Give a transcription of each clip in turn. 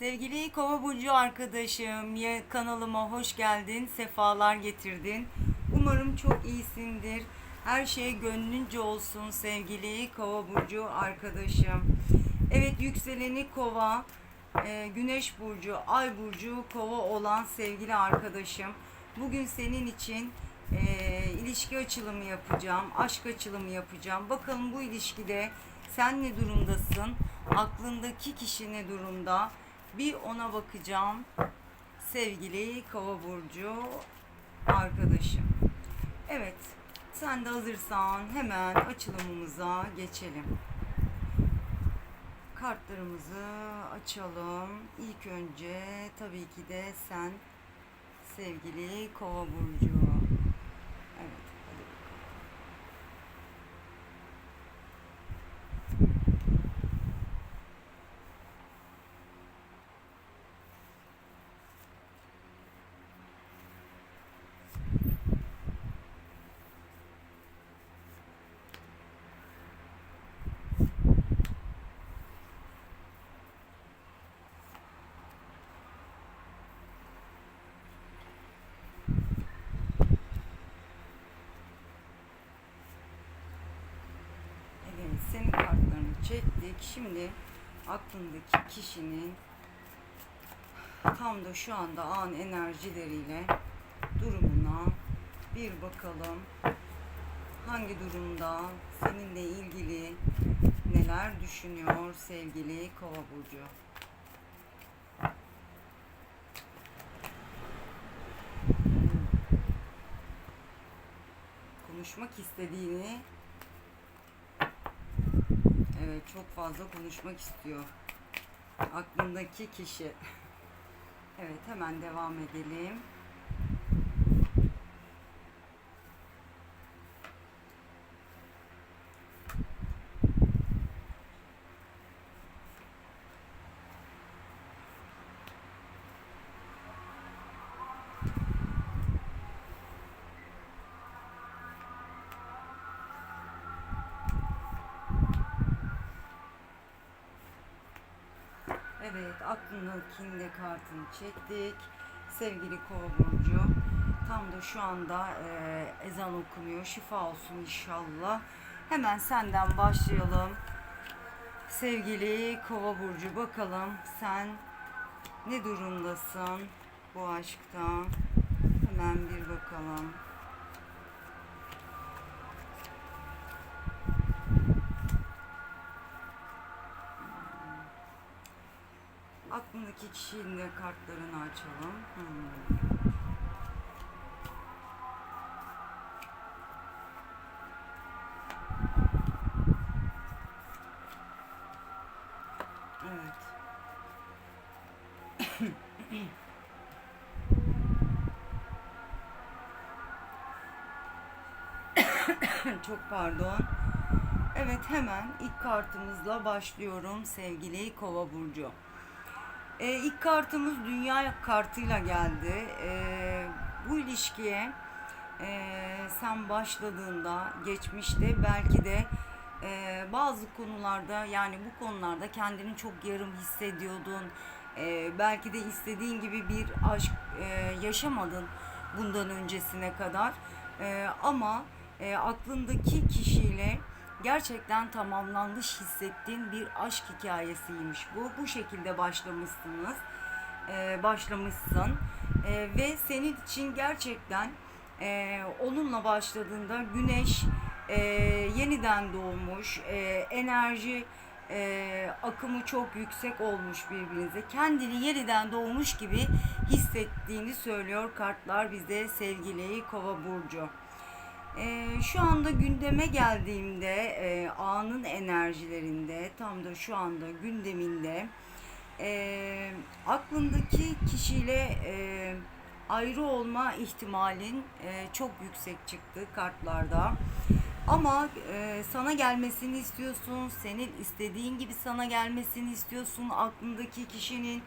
Sevgili Kova Burcu arkadaşım, kanalıma hoş geldin, sefalar getirdin. Umarım çok iyisindir. Her şey gönlünce olsun sevgili Kova Burcu arkadaşım. Evet yükseleni Kova, e, Güneş Burcu, Ay Burcu Kova olan sevgili arkadaşım. Bugün senin için e, ilişki açılımı yapacağım, aşk açılımı yapacağım. Bakalım bu ilişkide sen ne durumdasın? Aklındaki kişi ne durumda? Bir ona bakacağım. Sevgili Kova Burcu arkadaşım. Evet, sen de hazırsan hemen açılımımıza geçelim. Kartlarımızı açalım. İlk önce tabii ki de sen sevgili Kova Burcu. Evet, hadi bakalım. Evet, senin kartlarını çektik. Şimdi aklındaki kişinin tam da şu anda an enerjileriyle durumuna bir bakalım. Hangi durumda seninle ilgili neler düşünüyor sevgili Kova burcu? Konuşmak istediğini çok fazla konuşmak istiyor. Aklındaki kişi. Evet hemen devam edelim. Evet, aklındakinin de kartını çektik. Sevgili Kova Burcu, tam da şu anda e, ezan okunuyor. Şifa olsun inşallah. Hemen senden başlayalım. Sevgili Kova Burcu, bakalım sen ne durumdasın bu aşkta? Hemen bir bakalım. Aklındaki kişinin de kartlarını açalım. Hmm. Evet. Çok pardon. Evet hemen ilk kartımızla başlıyorum sevgili Kova burcu. Ee, ilk kartımız dünya kartıyla geldi. Ee, bu ilişkiye e, sen başladığında geçmişte belki de e, bazı konularda yani bu konularda kendini çok yarım hissediyordun. Ee, belki de istediğin gibi bir aşk e, yaşamadın bundan öncesine kadar. Ee, ama e, aklındaki kişiyle gerçekten tamamlanmış hissettiğin bir aşk hikayesiymiş bu. Bu şekilde başlamışsınız. Ee, başlamışsın. Ee, ve senin için gerçekten e, onunla başladığında güneş e, yeniden doğmuş, e, enerji e, akımı çok yüksek olmuş birbirinize. Kendini yeniden doğmuş gibi hissettiğini söylüyor kartlar bize sevgili Kova Burcu. Ee, şu anda gündeme geldiğimde e, anın enerjilerinde tam da şu anda gündeminde e, aklındaki kişiyle e, ayrı olma ihtimalin e, çok yüksek çıktı kartlarda. Ama e, sana gelmesini istiyorsun, senin istediğin gibi sana gelmesini istiyorsun aklındaki kişinin.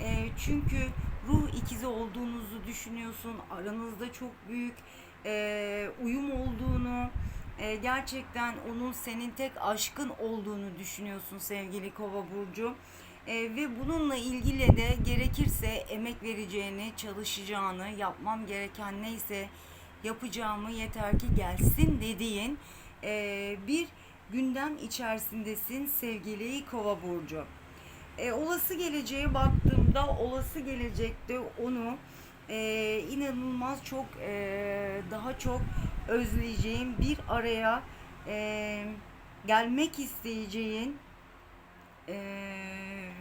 E, çünkü ruh ikizi olduğunuzu düşünüyorsun, aranızda çok büyük e, uyum olduğunu, e, gerçekten onun senin tek aşkın olduğunu düşünüyorsun sevgili Kova burcu. E, ve bununla ilgili de gerekirse emek vereceğini, çalışacağını, yapmam gereken neyse yapacağımı yeter ki gelsin dediğin e, bir gündem içerisindesin sevgili Kova burcu. E, olası geleceğe baktığımda olası gelecekte onu e, inanılmaz çok e, daha çok özleyeceğim bir araya e, gelmek isteyeceğin e,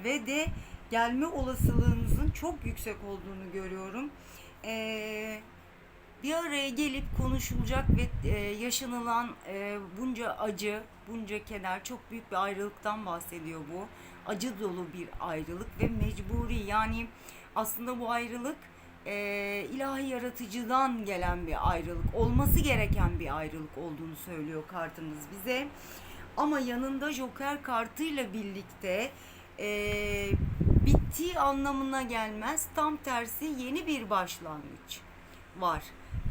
ve de gelme olasılığınızın çok yüksek olduğunu görüyorum. E, bir araya gelip konuşulacak ve e, yaşanılan e, bunca acı, bunca keder, çok büyük bir ayrılıktan bahsediyor bu. Acı dolu bir ayrılık ve mecburi yani aslında bu ayrılık e, ilahi yaratıcıdan gelen bir ayrılık, olması gereken bir ayrılık olduğunu söylüyor kartımız bize. Ama yanında Joker kartıyla birlikte e, bittiği anlamına gelmez. Tam tersi yeni bir başlangıç var.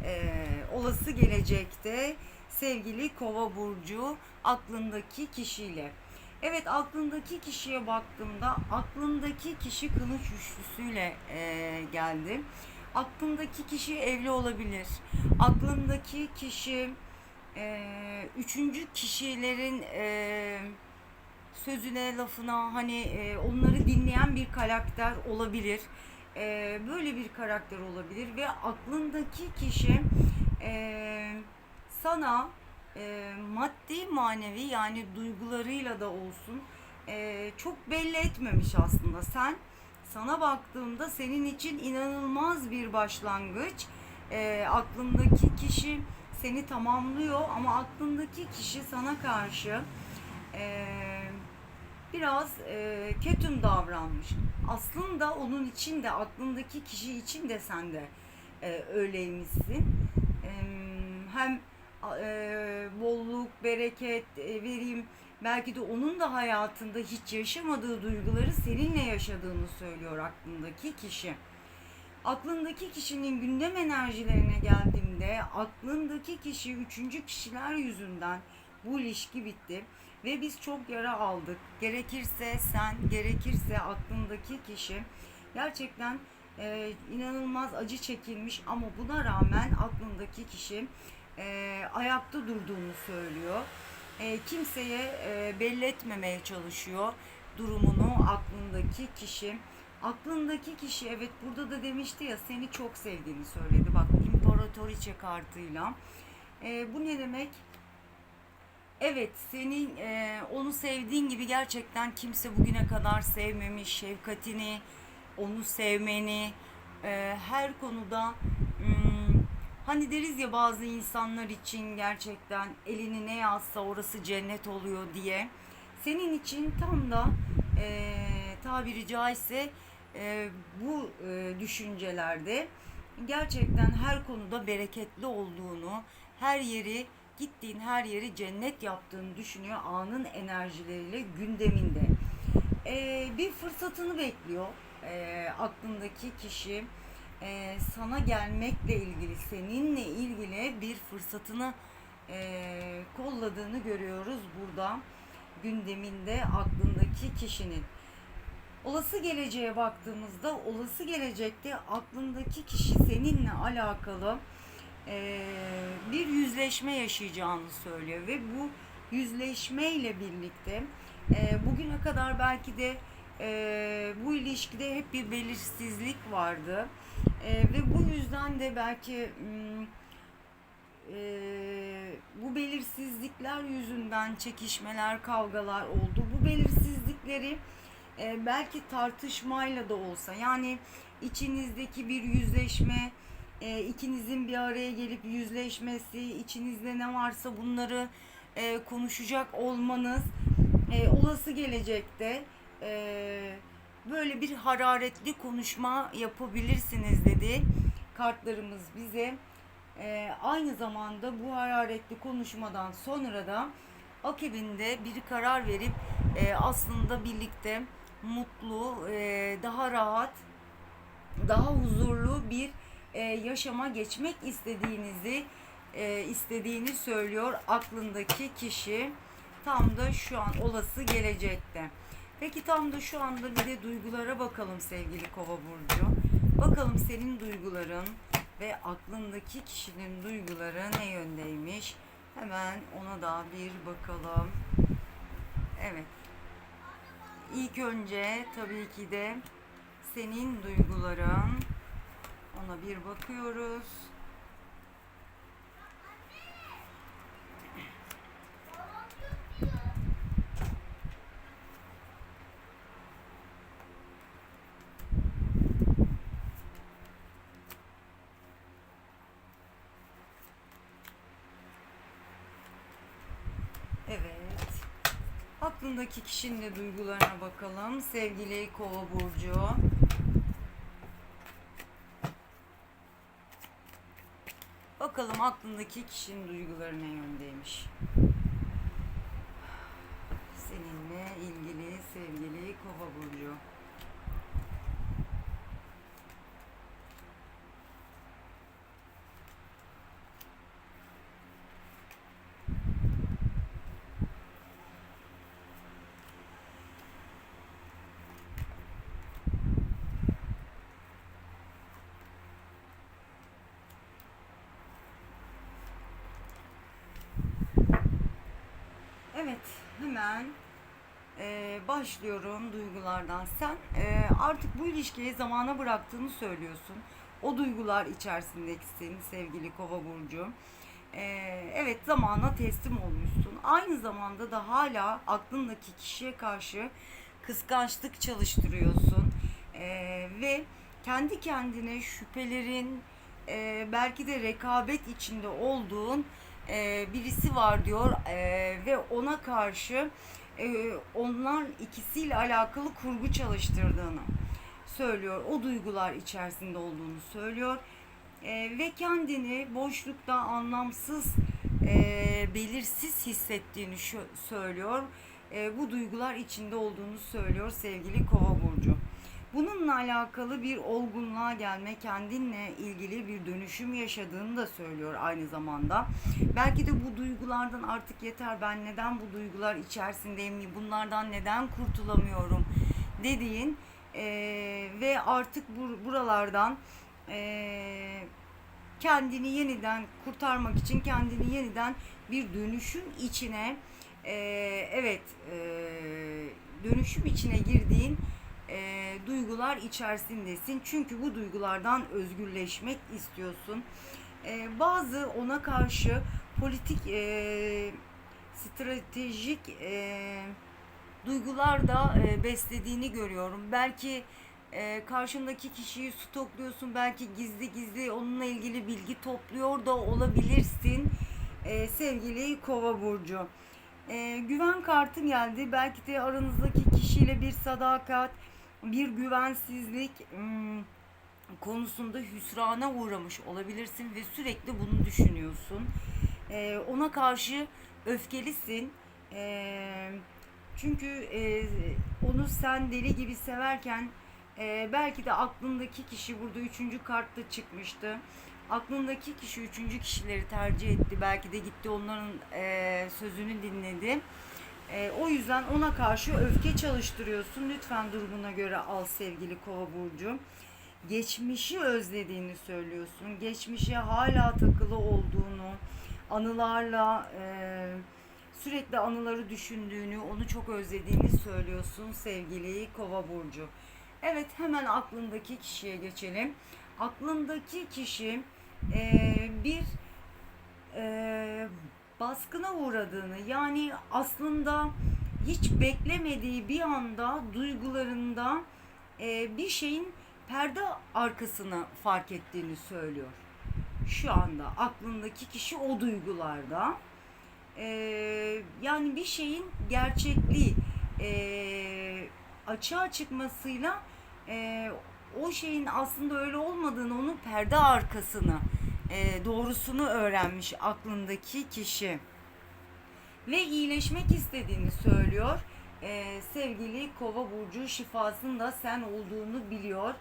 E, olası gelecekte sevgili Kova burcu aklındaki kişiyle. Evet aklındaki kişiye baktığımda aklındaki kişi kılıç üçlüsüyle e, geldi. Aklındaki kişi evli olabilir. Aklındaki kişi e, üçüncü kişilerin e, sözüne lafına hani e, onları dinleyen bir karakter olabilir. E, böyle bir karakter olabilir ve aklındaki kişi e, sana e, maddi manevi yani duygularıyla da olsun e, çok belli etmemiş aslında. Sen sana baktığımda senin için inanılmaz bir başlangıç. E, aklındaki kişi seni tamamlıyor ama aklındaki kişi sana karşı e, biraz e, ketum davranmış. Aslında onun için de aklındaki kişi için de sen de e, öyleymişsin. E, hem e, bolluk, bereket e, vereyim. Belki de onun da hayatında hiç yaşamadığı duyguları seninle yaşadığını söylüyor aklındaki kişi. Aklındaki kişinin gündem enerjilerine geldiğimde aklındaki kişi üçüncü kişiler yüzünden bu ilişki bitti ve biz çok yara aldık. Gerekirse sen, gerekirse aklındaki kişi gerçekten e, inanılmaz acı çekilmiş ama buna rağmen aklındaki kişi e, ayakta durduğunu söylüyor. E, kimseye e, belli etmemeye çalışıyor durumunu aklındaki kişi. Aklındaki kişi evet burada da demişti ya seni çok sevdiğini söyledi. Bak imparatoriçe kartıyla. E, bu ne demek? Evet senin e, onu sevdiğin gibi gerçekten kimse bugüne kadar sevmemiş şefkatini, onu sevmeni, e, her konuda hani deriz ya bazı insanlar için gerçekten elini ne yazsa orası cennet oluyor diye. Senin için tam da e, tabiri caizse e, bu e, düşüncelerde gerçekten her konuda bereketli olduğunu, her yeri gittiğin her yeri cennet yaptığını düşünüyor anın enerjileriyle gündeminde. E, bir fırsatını bekliyor e, aklındaki kişi e, sana gelmekle ilgili, seninle ilgili bir fırsatını e, kolladığını görüyoruz burada gündeminde aklındaki kişinin. Olası geleceğe baktığımızda olası gelecekte aklındaki kişi seninle alakalı e, bir yüzleşme yaşayacağını söylüyor ve bu yüzleşmeyle birlikte e, bugüne kadar belki de e, bu ilişkide hep bir belirsizlik vardı e, ve bu yüzden de belki m, e, bu belirsizlikler yüzünden çekişmeler, kavgalar oldu. Bu belirsizlikleri e, belki tartışmayla da olsa yani içinizdeki bir yüzleşme, e, ikinizin bir araya gelip yüzleşmesi, içinizde ne varsa bunları e, konuşacak olmanız e, olası gelecekte e, böyle bir hararetli konuşma yapabilirsiniz dedi kartlarımız bize. E, aynı zamanda bu hararetli konuşmadan sonra da akibinde bir karar verip e, aslında birlikte mutlu, e, daha rahat, daha huzurlu bir e, yaşama geçmek istediğinizi e, istediğini söylüyor aklındaki kişi tam da şu an olası gelecekte. Peki tam da şu anda bir de duygulara bakalım sevgili Kova burcu. Bakalım senin duyguların ve aklındaki kişinin duyguları ne yöndeymiş? Hemen ona da bir bakalım. Evet. İlk önce tabii ki de senin duyguların. Ona bir bakıyoruz. Evet. Aklındaki kişinin de duygularına bakalım. Sevgili Kova burcu. Bakalım aklındaki kişinin duyguları ne yöndeymiş. Seninle ilgili sevgili Kova burcu. Evet, hemen eee, başlıyorum duygulardan. Sen eee, artık bu ilişkiyi zamana bıraktığını söylüyorsun. O duygular içerisindekisin sevgili Kova burcu. Eee, evet, zamana teslim olmuşsun. Aynı zamanda da hala aklındaki kişiye karşı kıskançlık çalıştırıyorsun. Eee, ve kendi kendine şüphelerin, eee, belki de rekabet içinde olduğun e, birisi var diyor e, ve ona karşı e, onlar ikisiyle alakalı kurgu çalıştırdığını söylüyor. O duygular içerisinde olduğunu söylüyor. E, ve kendini boşlukta anlamsız, e, belirsiz hissettiğini şu, söylüyor. E, bu duygular içinde olduğunu söylüyor sevgili Kova. Bununla alakalı bir olgunluğa gelme, kendinle ilgili bir dönüşüm yaşadığını da söylüyor aynı zamanda. Belki de bu duygulardan artık yeter, ben neden bu duygular içerisindeyim, bunlardan neden kurtulamıyorum dediğin eee, ve artık bur- buralardan eee, kendini yeniden kurtarmak için kendini yeniden bir dönüşüm içine eee, evet eee, dönüşüm içine girdiğin e, duygular içerisindesin. Çünkü bu duygulardan özgürleşmek istiyorsun. E, bazı ona karşı politik, e, stratejik e, duygular da e, beslediğini görüyorum. Belki e, karşındaki kişiyi stokluyorsun. Belki gizli gizli onunla ilgili bilgi topluyor da olabilirsin. E, sevgili Kova burcu. E, güven kartın geldi. Belki de aranızdaki kişiyle bir sadakat, bir güvensizlik hmm, konusunda hüsrana uğramış olabilirsin ve sürekli bunu düşünüyorsun. Ee, ona karşı öfkelisin. Ee, çünkü e, onu sen deli gibi severken e, belki de aklındaki kişi burada üçüncü kartta çıkmıştı. Aklındaki kişi üçüncü kişileri tercih etti. Belki de gitti onların e, sözünü dinledi. E, o yüzden ona karşı öfke çalıştırıyorsun. Lütfen durumuna göre al sevgili Kova burcu. Geçmişi özlediğini söylüyorsun. Geçmişe hala takılı olduğunu, anılarla e, sürekli anıları düşündüğünü, onu çok özlediğini söylüyorsun sevgili Kova burcu. Evet hemen aklındaki kişiye geçelim. Aklındaki kişi e, bir e, baskına uğradığını yani aslında hiç beklemediği bir anda duygularında e, bir şeyin perde arkasını fark ettiğini söylüyor. Şu anda aklındaki kişi o duygularda. E, yani bir şeyin gerçekliği e, açığa çıkmasıyla e, o şeyin aslında öyle olmadığını, onun perde arkasını e, doğrusunu öğrenmiş aklındaki kişi ve iyileşmek istediğini söylüyor. E, sevgili Kova burcu şifasının da sen olduğunu biliyor.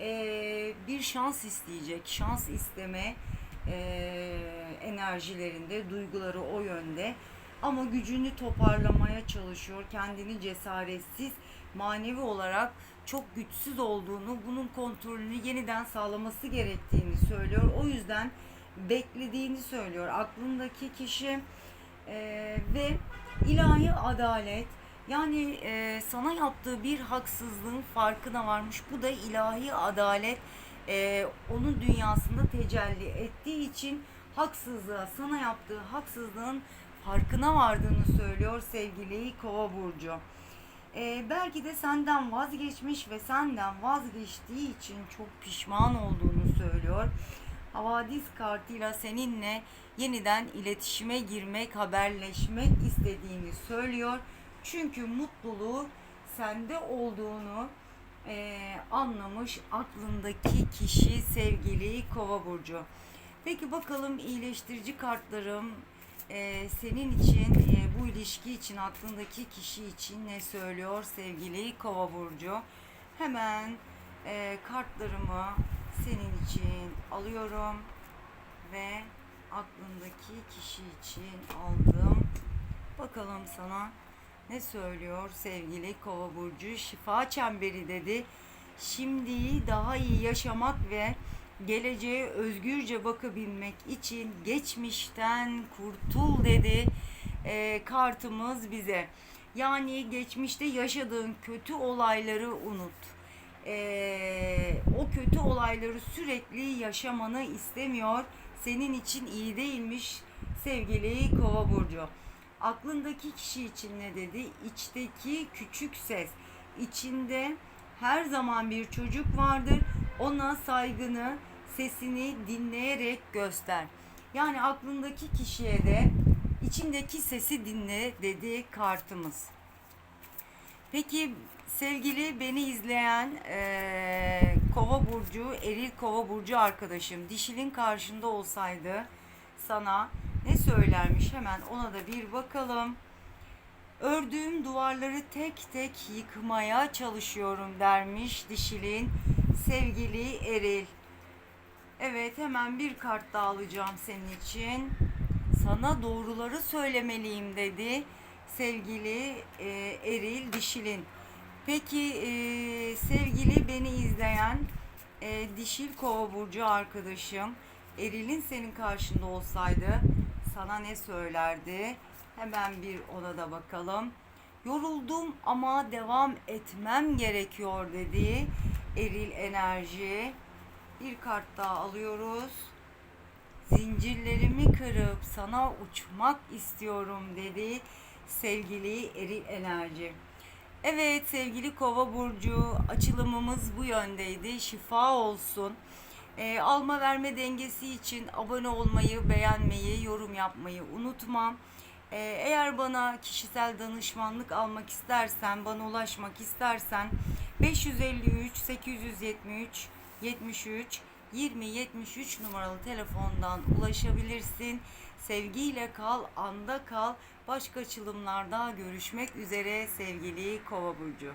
E, bir şans isteyecek, şans isteme e, enerjilerinde, duyguları o yönde. Ama gücünü toparlamaya çalışıyor, kendini cesaretsiz manevi olarak çok güçsüz olduğunu, bunun kontrolünü yeniden sağlaması gerektiğini söylüyor. O yüzden beklediğini söylüyor. Aklındaki kişi e, ve ilahi adalet yani e, sana yaptığı bir haksızlığın farkına varmış. Bu da ilahi adalet e, onun dünyasında tecelli ettiği için haksızlığa sana yaptığı haksızlığın farkına vardığını söylüyor sevgili Kova burcu. E, belki de senden vazgeçmiş ve senden vazgeçtiği için çok pişman olduğunu söylüyor. Havadis kartıyla seninle yeniden iletişime girmek, haberleşmek istediğini söylüyor. Çünkü mutluluğu sende olduğunu e, anlamış aklındaki kişi sevgili Kova burcu. Peki bakalım iyileştirici kartlarım e, senin için e, bu ilişki için aklındaki kişi için ne söylüyor sevgili Kova burcu? Hemen e, kartlarımı senin için alıyorum ve aklındaki kişi için aldım. Bakalım sana ne söylüyor sevgili Kova burcu? Şifa çemberi dedi. Şimdiyi daha iyi yaşamak ve geleceğe özgürce bakabilmek için geçmişten kurtul dedi e, kartımız bize. Yani geçmişte yaşadığın kötü olayları unut. E, o kötü olayları sürekli yaşamanı istemiyor. Senin için iyi değilmiş sevgili Kova burcu. Aklındaki kişi için ne dedi? İçteki küçük ses. İçinde her zaman bir çocuk vardır. Ona saygını, sesini dinleyerek göster. Yani aklındaki kişiye de içindeki sesi dinle dedi kartımız. Peki sevgili beni izleyen eee, Kova burcu, Eril Kova burcu arkadaşım dişilin karşında olsaydı sana ne söylermiş hemen ona da bir bakalım. Ördüğüm duvarları tek tek yıkmaya çalışıyorum dermiş dişilin sevgili Eril. Evet hemen bir kart daha alacağım senin için. Sana doğruları söylemeliyim dedi sevgili e, Eril Dişil'in. Peki e, sevgili beni izleyen e, Dişil Kova Burcu arkadaşım Eril'in senin karşında olsaydı sana ne söylerdi? Hemen bir ona da bakalım. Yoruldum ama devam etmem gerekiyor dedi Eril Enerji. Bir kart daha alıyoruz. Zincirlerimi kırıp sana uçmak istiyorum dedi sevgili Eril Enerji. Evet sevgili Kova burcu açılımımız bu yöndeydi. Şifa olsun. Ee, alma verme dengesi için abone olmayı, beğenmeyi, yorum yapmayı unutma. Ee, eğer bana kişisel danışmanlık almak istersen, bana ulaşmak istersen 553 873 73 20 73 numaralı telefondan ulaşabilirsin. Sevgiyle kal, anda kal. Başka açılımlarda görüşmek üzere sevgili Kova burcu.